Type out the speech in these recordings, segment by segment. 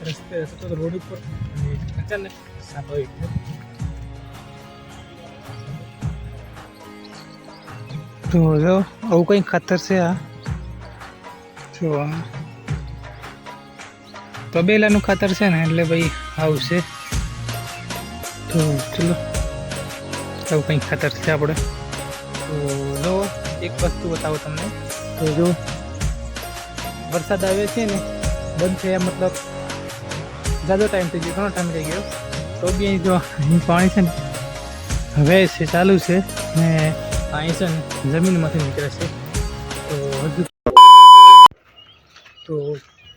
રસ્તે સતત રોડ ઉપર અચાનક છે તો જો આવું કંઈ ખાતર છે આ? જો તબેલાનું ખાતર છે ને એટલે ભાઈ આવશે તો ચલો આવું કંઈક ખાતર છે આપણે. તો જો એક વસ્તુ બતાવો તમને. તો જો વરસાદ આવ્યો છે ને બંધ થયા મતલબ જાજો ટાઈમ થઈ ગયો, ઘણો ટાઈમ થઈ ગયો. તો બી અહીં જો, અહીં પાણી છે ને, હવે છે, ચાલુ છે ને અહીં છે ને જમીનમાંથી નીકળે છે. તો હજુ તો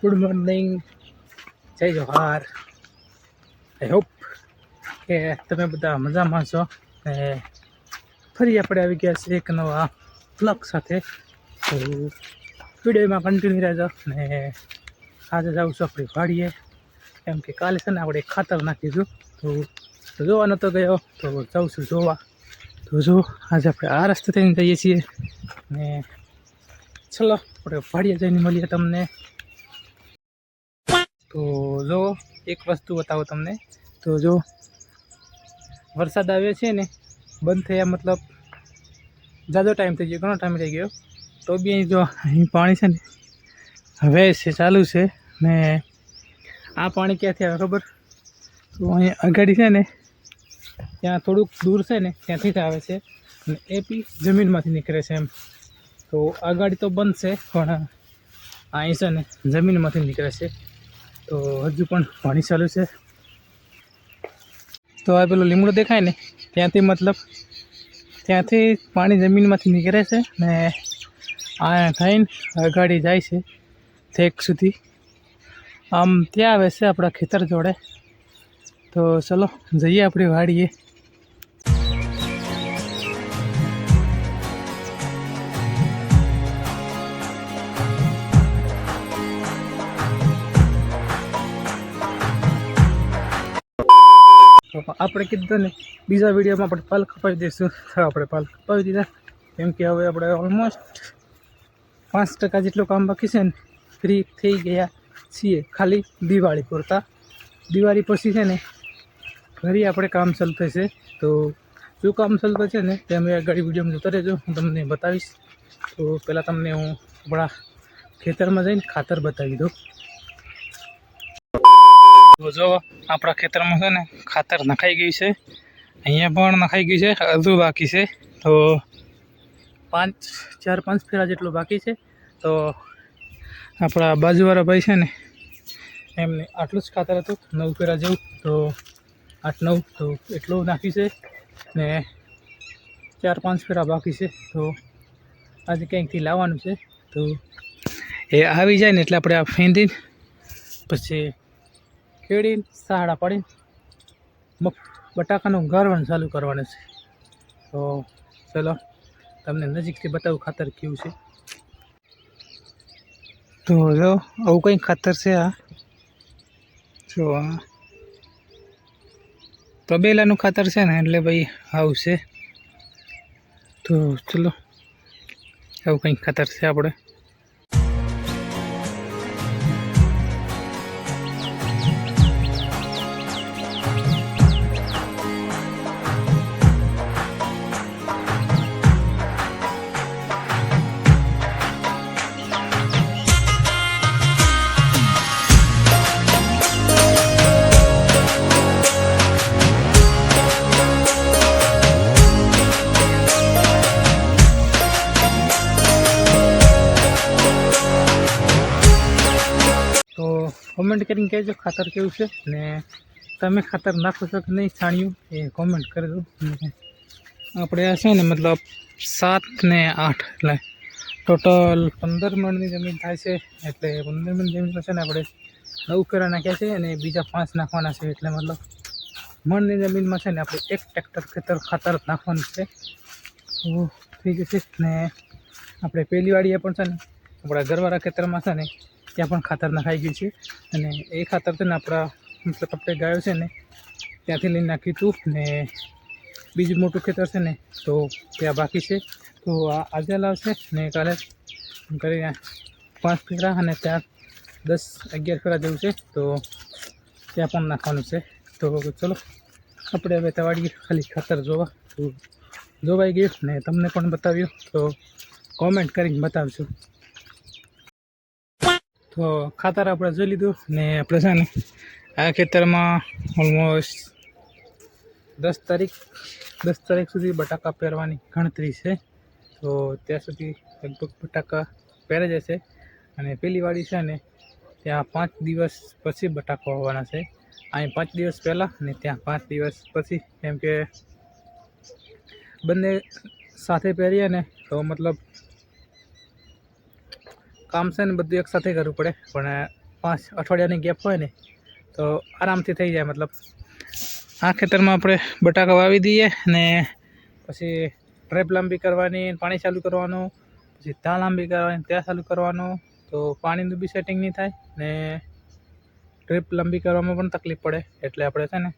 ગુડ મોર્નિંગ જય જોહાર આઈ હોપ કે તમે બધા મજામાં છો ને ફરી આપણે આવી ગયા છે એક નવા બ્લોગ સાથે. તો વિડીયોમાં કન્ટિન્યુ રહેજો ને આજે જાઉં છું, આપણી વાડીએ. કેમ કે કાલે છે ને આપણે ખાતર નાખીશું તો જોવા નહોતો ગયો, તો જાઉં છું જોવા. તો જો, આજે આપણે આ રસ્તે થઈને જઈએ છીએ. ને ચલો, આપણે વાડીએ જઈને મળીએ તમને. તો જો, એક વસ્તુ બતાવો તમને. તો જો, વરસાદ આવ્યો છે ને, બંધ થયા મતલબ જાજો ટાઈમ થઈ ગયો, ઘણો ટાઈમ થઈ ગયો. તો બી અહીં જો, અહીં પાણી છે ને, હવે છે, ચાલુ છે. ને આ પાણી ક્યાંથી આવે ખબર? તો અહીં આગળ છે ને, ત્યાં થોડુંક દૂર છે ને, ત્યાંથી જ આવે છે. અને એ બી જમીનમાંથી નીકળે છે એમ. તો આ ગાડી તો બંધ છે, પણ અહીં છે ને, જમીનમાંથી નીકળે છે. તો હજુ પણ પાણી ચાલુ છે. તો આ પેલો લીમડો દેખાય ને, ત્યાંથી મતલબ ત્યાંથી પાણી જમીનમાંથી નીકળે છે ને, આ થઈને અગાડી જાય છે થેક સુધી. આમ ત્યાં આવે છે આપણા ખેતર જોડે. તો ચલો, જઈએ આપણી વાડીએ. આપણે કીધું ને, બીજા વિડીયોમાં આપણે પાલ કપાવી દઈશું. આપણે પાલ કપાવી દીધા. કેમ કે હવે આપણે ઓલમોસ્ટ પાંચ ટકા જેટલું કામ બાકી છે ને ફ્રી થઈ ગયા. છીએ ખાલી દિવાળી પૂરતા. દિવાળી પછી છે ને ફરી આપણે કામ ચાલુ થશે તો શું કામ ચાલુ છે ને તે અમે આગળ વિડીયોમાં જોતા રહેજો. હું તમને બતાવીશ. તો પહેલાં તમને હું આપણા ખેતરમાં જઈને ખાતર બતાવી દઉં. તો જો આપણા ખેતરમાં છે ને ખાતર નખાઈ ગયું છે. અહીંયા પણ નખાઈ ગયું છે અડધું બાકી છે. તો પાંચ, ચાર, પાંચ ફેરા જેટલું બાકી છે. તો આપણા બાજુવાળા ભાઈ છે ને, એમને આટલું જ ખાતર હતું, નવ ફેરા જેવું, તો આઠ નવ, તો એટલું નાખ્યું છે ને ચાર પાંચ ફેરા બાકી છે, તો આજે ક્યાંકથી લાવવાનું છે, તો એ આવી જાય ને એટલે આપણે આ ફેંદીને પછી ખેડીને સહાડા પાડીને મગ બટાકાનું ગારવાનું ચાલુ કરવાનું છે. તો ચલો, તમને નજીકથી બતાવું ખાતર કેવું છે. તો જો, આવું કંઈક ખાતર છે આ? જો આ. તબેલાનું ખાતર છે ને, એટલે ભાઈ આવું છે. તો ચલો, આવું કંઈક ખાતર છે આપણે? કોમેન્ટ કરીને કહેજો ખાતર કેવું છે. ને તમે ખાતર નાખો છો કે નહીં છાણ્યું એ કોમેન્ટ કરી દો. આપણે છે ને મતલબ સાત ને આઠ એટલે ટોટલ પંદર મણની જમીન થાય છે. એટલે પંદર મણ જમીનમાં છે ને આપણે નવ ફેરા નાખ્યા છે અને બીજા પાંચ નાખવાના છે. એટલે મતલબ મણની જમીનમાં છે ને આપણે એક ટ્રેક્ટર ખેતર ખાતર નાખવાનું છે. તો થઈ જશે ને આપણે પહેલી વાડીએ પણ છે ને આપણા ઘરવાળા ખેતરમાં છે ને ત્યાં પણ ખાતર નખાઈ ગયું છે. અને એ ખાતર છે આપણા મતલબ આપણે ગાયો છે ને, ત્યાંથી લઈને નાખ્યું હતું ને બીજું મોટું ખેતર છે ને, તો ત્યાં બાકી છે. તો આ આજે લાવશે ને કાલે કરીને પાંચ ફેરા અને ત્યાં દસ અગિયાર ફેરા જેવું છે, તો ત્યાં પણ નાખવાનું છે. તો ચલો, આપણે હવે તવાડીએ ખાલી ખાતર જોવા, તો જોવાઈ ગયું ને તમને પણ બતાવ્યું, તો કોમેન્ટ કરીને બતાવજો. તો ખાતર આપણે જોઈ લીધું ને આપણે છે ને આ ખેતરમાં ઓલમોસ્ટ દસ તારીખ દસ તારીખ સુધી બટાકા પહેરવાની ગણતરી છે. તો ત્યાં સુધી લગભગ બટાકા પહેરાઈ જશે અને પેલી વાડી છે ને ત્યાં પાંચ દિવસ પછી બટાકા હોવાના છે. અહીં પાંચ દિવસ પહેલાં અને ત્યાં પાંચ દિવસ પછી, કેમ કે બંને સાથે પહેરીએ ને તો મતલબ કામ છે ને બધું એકસાથે કરવું પડે. પણ પાંચ અઠવાડિયાની ગેપ હોય ને, તો આરામથી થઈ જાય. મતલબ, આ ખેતરમાં આપણે બટાકા વાવી દઈએ ને પછી ટ્રેપ લાંબી કરવાની, પાણી ચાલુ કરવાનું, પછી ત્યાં લાંબી કરવાની, ત્યાં ચાલુ કરવાનું, તો પાણીનું બી સેટિંગ નહીં થાય ને ટ્રીપ લાંબી કરવામાં પણ તકલીફ પડે. એટલે આપણે છે ને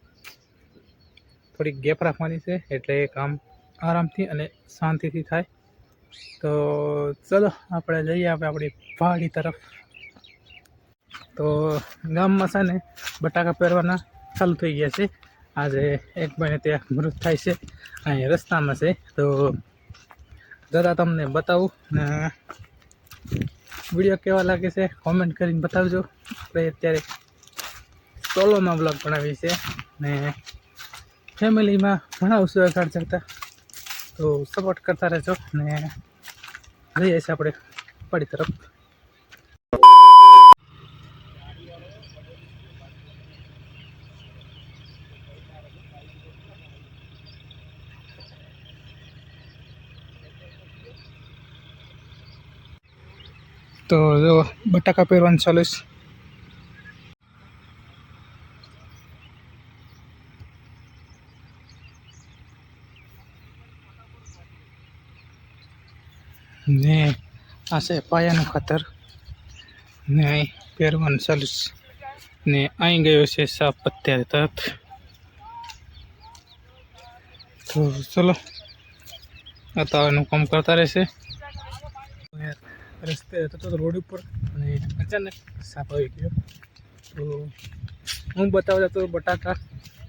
થોડીક ગેપ રાખવાની છે, એટલે એ કામ આરામથી અને શાંતિથી થાય. તો ચલો, આપણે જઈએ આપણે આપણી પહાડી તરફ. તો ગામમાં છે ને બટાકા પહેરવાના ચાલુ થઈ ગયા છે. આજે એક મહિને ત્યાં મૃત થાય છે. અહીં રસ્તામાં છે. તો જરા તમને બતાવું ને વીડિયો કેવા લાગે છે કોમેન્ટ કરીને બતાવજો. આપણે અત્યારે સોલોમાં બ્લોગ બનાવીએ છે ને ફેમિલીમાં ઘણા ઉત્સવ કાઢ જતા તો સપોર્ટ કરતા રહેજો ને જઈએ છીએ આપણે પડી તરફ. તો જો બટાકા પહેરવાનું ચાલુ છે. ને આ છે પાયાનું ખાતર. ને અહીં પહેરવાનું ચાલુ ને અહીં ગયો છે સાપ અત્યારે તરત તો ચલો અત્યારનું કામ કરતા રહેશે. રસ્તે હતો રોડ ઉપર અને અચાનક સાપ આવી ગયો. તો હું બતાવતા તો બટાકા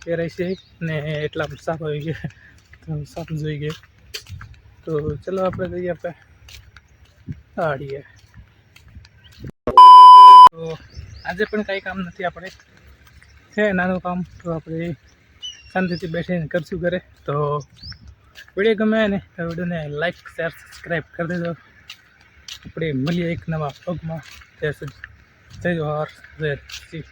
પહેરાય છે ને એટલા સાપ આવી ગયા. તો સાપ જોઈ ગયો. તો ચલો, આપણે જઈએ આપણે. આડીએ તો આજે પણ કાંઈ કામ નથી આપણે. છે નાનું કામ તો આપણે શાંતિથી બેસીને કરશું ઘરે. તો વીડિયો ગમે ને તો વિડીયોને લાઈક શેર સબસ્ક્રાઈબ કરી દેજો. આપણે મળીએ એક નવા પગમાં સુધી જય જોહાર, જય શ્રી